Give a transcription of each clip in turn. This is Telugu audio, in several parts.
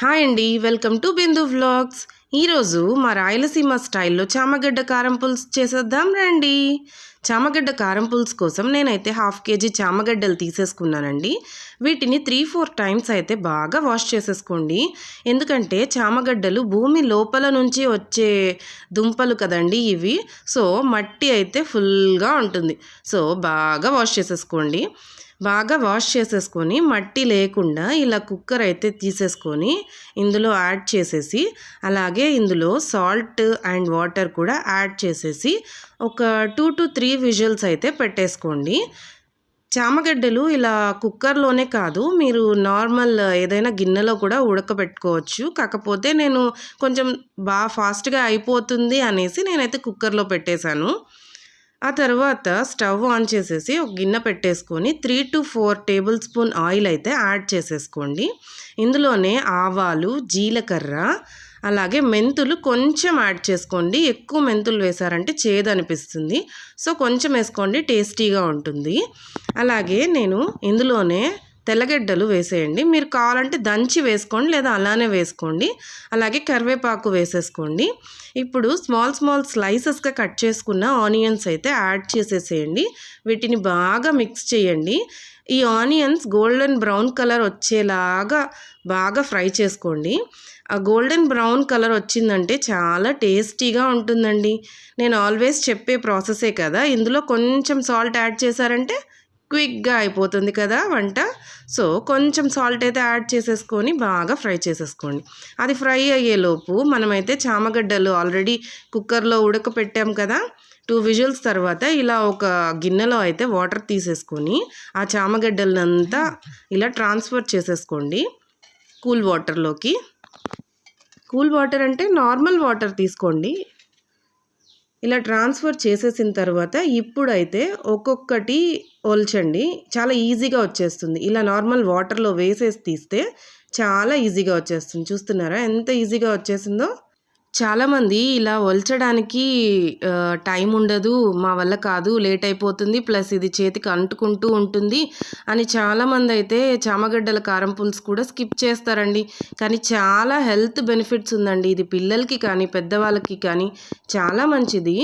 హాయ్ అండి వెల్కమ్ టు బిందు వ్లాగ్స్. ఈరోజు మా రాయలసీమ స్టైల్లో చామగడ్డ కారం పులుసు చేసేద్దాం రండి. చామగడ్డ కారం పులుసు కోసం నేనైతే హాఫ్ కేజీ చామగడ్డలు తీసేసుకున్నానండి. వీటిని త్రీ ఫోర్ టైమ్స్ అయితే బాగా వాష్ చేసేసుకోండి. ఎందుకంటే చామగడ్డలు భూమి లోపల నుంచి వచ్చే దుంపలు కదండి ఇవి. సో మట్టి అయితే ఫుల్గా ఉంటుంది. సో బాగా వాష్ చేసేసుకోండి. బాగా వాష్ చేసేసుకొని మట్టి లేకుండా ఇలా కుక్కర్ అయితే తీసేసుకొని ఇందులో యాడ్ చేసేసి అలాగే ఇందులో సాల్ట్ అండ్ వాటర్ కూడా యాడ్ చేసేసి ఒక టూ టు త్రీ విజువల్స్ అయితే పెట్టేసుకోండి. చామగడ్డలు ఇలా కుక్కర్లోనే కాదు మీరు నార్మల్ ఏదైనా గిన్నెలో కూడా ఉడకబెట్టుకోవచ్చు. కాకపోతే నేను కొంచెం బాగా ఫాస్ట్గా అయిపోతుంది అనేసి నేనైతే కుక్కర్లో పెట్టేశాను. ఆ తర్వాత స్టవ్ ఆన్ చేసేసి ఒక గిన్నె పెట్టేసుకొని three to four tablespoon oil అయితే యాడ్ చేసేసుకోండి. ఇందులోనే ఆవాలు జీలకర్ర అలాగే మెంతులు కొంచెం యాడ్ చేసుకోండి. ఎక్కువ మెంతులు వేశారంటే చేదు అనిపిస్తుంది. సో కొంచెం వేసుకోండి టేస్టీగా ఉంటుంది. అలాగే నేను ఇందులోనే తెల్లగడ్డలు వేసేయండి. మీరు కావాలంటే దంచి వేసుకోండి లేదా అలానే వేసుకోండి. అలాగే కరివేపాకు వేసేసుకోండి. ఇప్పుడు స్మాల్ స్మాల్ స్లైసెస్గా కట్ చేసుకున్న ఆనియన్స్ అయితే యాడ్ చేసేసేయండి. వీటిని బాగా మిక్స్ చేయండి. ఈ ఆనియన్స్ గోల్డెన్ బ్రౌన్ కలర్ వచ్చేలాగా బాగా ఫ్రై చేసుకోండి. ఆ గోల్డెన్ బ్రౌన్ కలర్ వచ్చిందంటే చాలా టేస్టీగా ఉంటుందండి. నేను ఆల్వేస్ చెప్పే ప్రాసెసే కదా. ఇందులో కొంచెం సాల్ట్ యాడ్ చేశారంటే క్విక్గా అయిపోతుంది కదా వంట. సో కొంచెం సాల్ట్ అయితే యాడ్ చేసేసుకొని బాగా ఫ్రై చేసేసుకోండి. అది ఫ్రై అయ్యేలోపు మనమైతే చామగడ్డలు ఆల్రెడీ కుక్కర్లో ఉడకపెట్టాం కదా టూ విజువల్స్ తర్వాత ఇలా ఒక గిన్నెలో అయితే వాటర్ తీసేసుకొని ఆ చామగడ్డలంతా ఇలా ట్రాన్స్ఫర్ చేసేసుకోండి కూల్ వాటర్లోకి. కూల్ వాటర్ అంటే నార్మల్ వాటర్ తీసుకోండి. ఇలా ట్రాన్స్ఫర్ చేసేసిన తర్వాత ఇప్పుడైతే ఒక్కొక్కటి ఒల్చండి. చాలా ఈజీగా వచ్చేస్తుంది. ఇలా నార్మల్ వాటర్లో వేసేసి తీస్తే చాలా ఈజీగా వచ్చేస్తుంది. చూస్తున్నారా? ఎంత ఈజీగా వచ్చేసిందో? చాలామంది ఇలా ఒల్చడానికి టైం ఉండదు మా వల్ల కాదు లేట్ అయిపోతుంది ప్లస్ ఇది చేతికి అంటుకుంటూ ఉంటుంది అని చాలామంది అయితే చామగడ్డల కారం పులుసు కూడా స్కిప్ చేస్తారండి. కానీ చాలా హెల్త్ బెనిఫిట్స్ ఉందండి. ఇది పిల్లలకి కానీ పెద్దవాళ్ళకి కానీ చాలా మంచిది.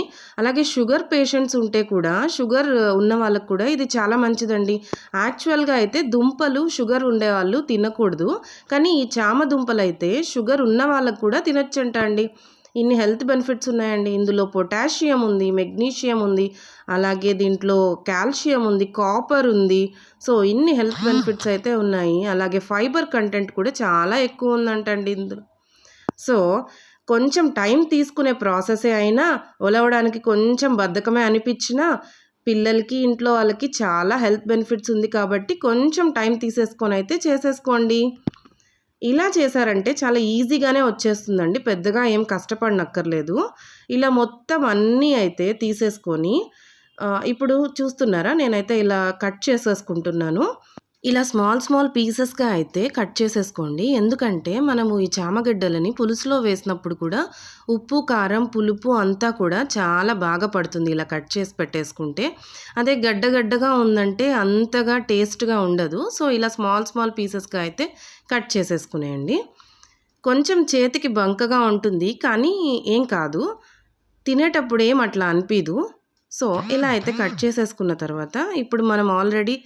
అలాగే షుగర్ పేషెంట్స్ ఉంటే కూడా షుగర్ ఉన్న వాళ్ళకి కూడా ఇది చాలా మంచిదండి. యాక్చువల్గా అయితే దుంపలు షుగర్ ఉండేవాళ్ళు తినకూడదు. కానీ ఈ చామ దుంపలు అయితే షుగర్ ఉన్న వాళ్ళకు కూడా తినొచ్చంట అండి. ఇన్ని హెల్త్ బెనిఫిట్స్ ఉన్నాయండి. ఇందులో పొటాషియం ఉంది మెగ్నీషియం ఉంది అలాగే దీంట్లో కాల్షియం ఉంది కాపర్ ఉంది. సో ఇన్ని హెల్త్ బెనిఫిట్స్ అయితే ఉన్నాయి. అలాగే ఫైబర్ కంటెంట్ కూడా చాలా ఎక్కువ ఉందంటండి ఇందులో. సో కొంచెం టైం తీసుకునే ప్రాసెసే అయినా ఒలవడానికి కొంచెం బద్ధకమే అనిపించినా పిల్లలకి ఇంట్లో వాళ్ళకి చాలా హెల్త్ బెనిఫిట్స్ ఉంది కాబట్టి కొంచెం టైం తీసేసుకొని అయితే చేసేసుకోండి. ఇలా చేశారంటే చాలా ఈజీగానే వచ్చేస్తుందండి. పెద్దగా ఏం కష్టపడనక్కర్లేదు. ఇలా మొత్తం అన్నీ అయితే తీసేసుకొని ఇప్పుడు చూస్తున్నారా? నేనైతే ఇలా కట్ చేసేసుకుంటున్నాను. ఇలా స్మాల్ స్మాల్ పీసెస్గా అయితే కట్ చేసేసుకోండి. ఎందుకంటే మనము ఈ చామగడ్డలని పులుసులో వేసినప్పుడు కూడా ఉప్పు కారం పులుపు అంతా కూడా చాలా బాగా పడుతుంది ఇలా కట్ చేసి పెట్టేసుకుంటే. అదే గడ్డగడ్డగా ఉందంటే అంతగా టేస్ట్గా ఉండదు. సో ఇలా స్మాల్ స్మాల్ పీసెస్గా అయితే కట్ చేసేసుకునేయండి. కొంచెం చేతికి బంకగా ఉంటుంది కానీ ఏం కాదు. తినేటప్పుడు ఏం అట్లా అనిపించదు సో ఇలా అయితే కట్ చేసేసుకున్న తర్వాత ఇప్పుడు మనం ఆల్రెడీ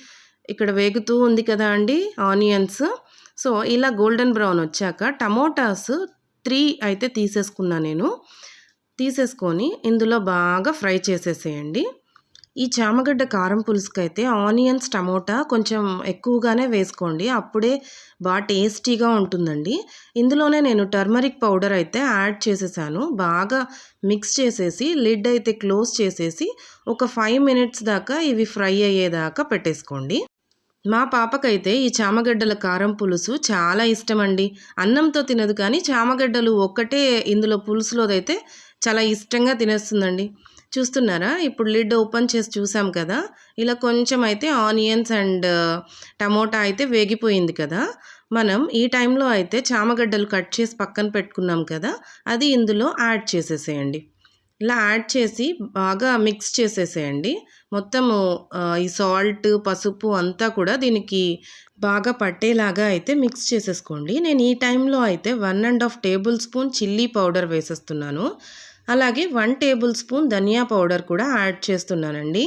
ఇక్కడ వేగుతూ ఉంది కదా అండి ఆనియన్స్. సో ఇలా గోల్డెన్ బ్రౌన్ వచ్చాక టమోటాస్ త్రీ అయితే తీసేసుకున్నా నేను. తీసేసుకొని ఇందులో బాగా ఫ్రై చేసేసేయండి. ఈ చామగడ్డ కారం పులుసుకు అయితే ఆనియన్స్ టమోటా కొంచెం ఎక్కువగానే వేసుకోండి. అప్పుడే బాగా టేస్టీగా ఉంటుందండి. ఇందులోనే నేను టర్మరిక్ పౌడర్ అయితే యాడ్ చేసేసాను. బాగా మిక్స్ చేసేసి లిడ్ అయితే క్లోజ్ చేసేసి ఒక ఫైవ్ మినిట్స్ దాకా ఇవి ఫ్రై అయ్యేదాకా పెట్టేసుకోండి. మా పాపకైతే ఈ చామగడ్డల కారం పులుసు చాలా ఇష్టమండి. అన్నంతో తినదు కానీ చామగడ్డలు ఒక్కటే ఇందులో పులుసులోదైతే చాలా ఇష్టంగా తినేస్తుందండి. చూస్తున్నారా? ఇప్పుడు లిడ్ ఓపెన్ చేసి చూసాం కదా? ఇలా కొంచెం అయితే ఆనియన్స్ అండ్ టమోటా అయితే వేగిపోయింది కదా? మనం ఈ టైంలో అయితే చామగడ్డలు కట్ చేసి పక్కన పెట్టుకున్నాం కదా? అది ఇందులో యాడ్ చేసేసేయండి. ఇలా యాడ్ చేసి బాగా మిక్స్ చేసేసేయండి. మొత్తము ఈ సాల్ట్ పసుపు అంతా కూడా దీనికి బాగా పట్టేలాగా అయితే మిక్స్ చేసేసుకోండి. నేను ఈ టైంలో అయితే one and half tablespoon chilli powder వేసేస్తున్నాను. అలాగే వన్ టేబుల్ స్పూన్ ధనియా పౌడర్ కూడా యాడ్ చేస్తున్నానండి.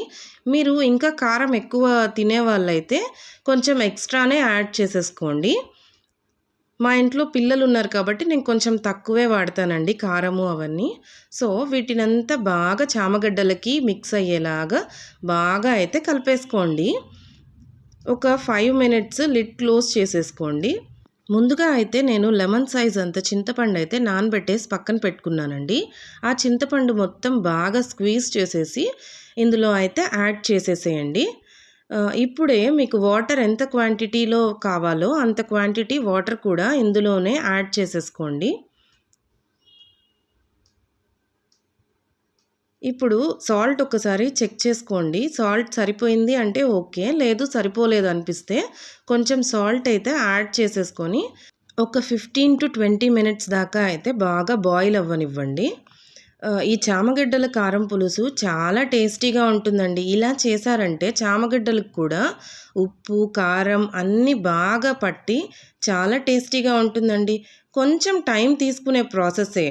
మీరు ఇంకా కారం ఎక్కువ తినే వాళ్ళైతే కొంచెం ఎక్స్ట్రానే యాడ్ చేసేసుకోండి. మా ఇంట్లో పిల్లలు ఉన్నారు కాబట్టి నేను కొంచెం తక్కువే వాడతానండి కారము అవన్నీ. సో వీటినంతా బాగా చామగడ్డలకి మిక్స్ అయ్యేలాగా బాగా అయితే కలిపేసుకోండి. ఒక ఫైవ్ మినిట్స్ లిడ్ క్లోజ్ చేసేసుకోండి. ముందుగా అయితే నేను లెమన్ సైజ్ అంత చింతపండు అయితే నానబెట్టేసి పక్కన పెట్టుకున్నానండి. ఆ చింతపండు మొత్తం బాగా స్క్వీజ్ చేసేసి ఇందులో అయితే యాడ్ చేసేసేయండి. ఇప్పుడే మీకు వాటర్ ఎంత క్వాంటిటీలో కావాలో అంత క్వాంటిటీ వాటర్ కూడా ఇందులోనే యాడ్ చేసేసుకోండి. ఇప్పుడు సాల్ట్ ఒకసారి చెక్ చేసుకోండి. సాల్ట్ సరిపోయింది అంటే ఓకే లేదు సరిపోలేదు అనిపిస్తే కొంచెం సాల్ట్ అయితే యాడ్ చేసేసుకొని ఒక ఫిఫ్టీన్ టు ట్వంటీ మినిట్స్ దాకా అయితే బాగా బాయిల్ అవ్వనివ్వండి. ఈ చామగడ్డల కారం పులుసు చాలా టేస్టీగా ఉంటుందండి. ఇలా చేశారంటే చామగడ్డలకు కూడా ఉప్పు కారం అన్నీ బాగా పట్టి చాలా టేస్టీగా ఉంటుందండి. కొంచెం టైం తీసుకునే ప్రాసెసే.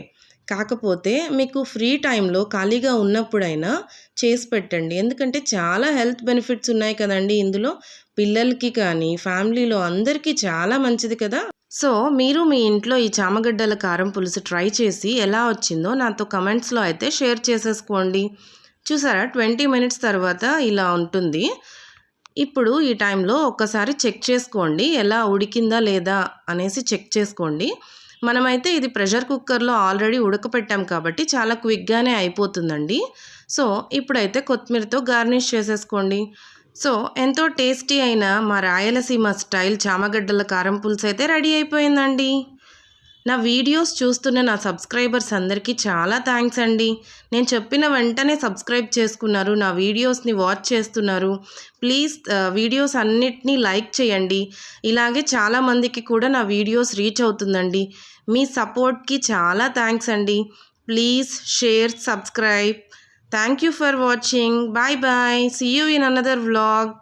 కాకపోతే మీకు ఫ్రీ టైంలో ఖాళీగా ఉన్నప్పుడైనా చేసి పెట్టండి. ఎందుకంటే చాలా హెల్త్ బెనిఫిట్స్ ఉన్నాయి కదండి ఇందులో. పిల్లలకి కానీ ఫ్యామిలీలో అందరికీ చాలా మంచిది కదా. సో మీరు మీ ఇంట్లో ఈ చామగడ్డల కారం పులుసు ట్రై చేసి ఎలా వచ్చిందో నాతో కమెంట్స్లో అయితే షేర్ చేసేసుకోండి. చూసారా? ట్వంటీ మినిట్స్ తర్వాత ఇలా ఉంటుంది. ఇప్పుడు ఈ టైంలో ఒక్కసారి చెక్ చేసుకోండి. ఎలా ఉడికిందా లేదా అనేసి చెక్ చేసుకోండి. మనమైతే ఇది ప్రెషర్ కుక్కర్లో ఆల్రెడీ ఉడకపెట్టాం కాబట్టి చాలా క్విక్గానే అయిపోతుందండి. సో ఇప్పుడైతే కొత్తిమీరతో గార్నిష్ చేసేసుకోండి. సో ఎంతో టేస్టీ అయిన మా రాయలసీమ స్టైల్ చామగడ్డల కారం పులుసు అయితే రెడీ అయిపోయిందండి. నా వీడియోస్ చూస్తున్న నా సబ్స్క్రైబర్స్ అందరికీ చాలా థ్యాంక్స్ అండి. నేను చెప్పిన వెంటనే సబ్స్క్రైబ్ చేసుకున్నారు నా వీడియోస్ని వాచ్ చేస్తున్నారు. ప్లీజ్ వీడియోస్ అన్నిటినీ లైక్ చేయండి. ఇలాగే చాలామందికి కూడా నా వీడియోస్ రీచ్ అవుతుందండి. మీ సపోర్ట్కి చాలా థ్యాంక్స్ అండి. Please share subscribe. Thank you for watching. Bye bye. See you in another vlog.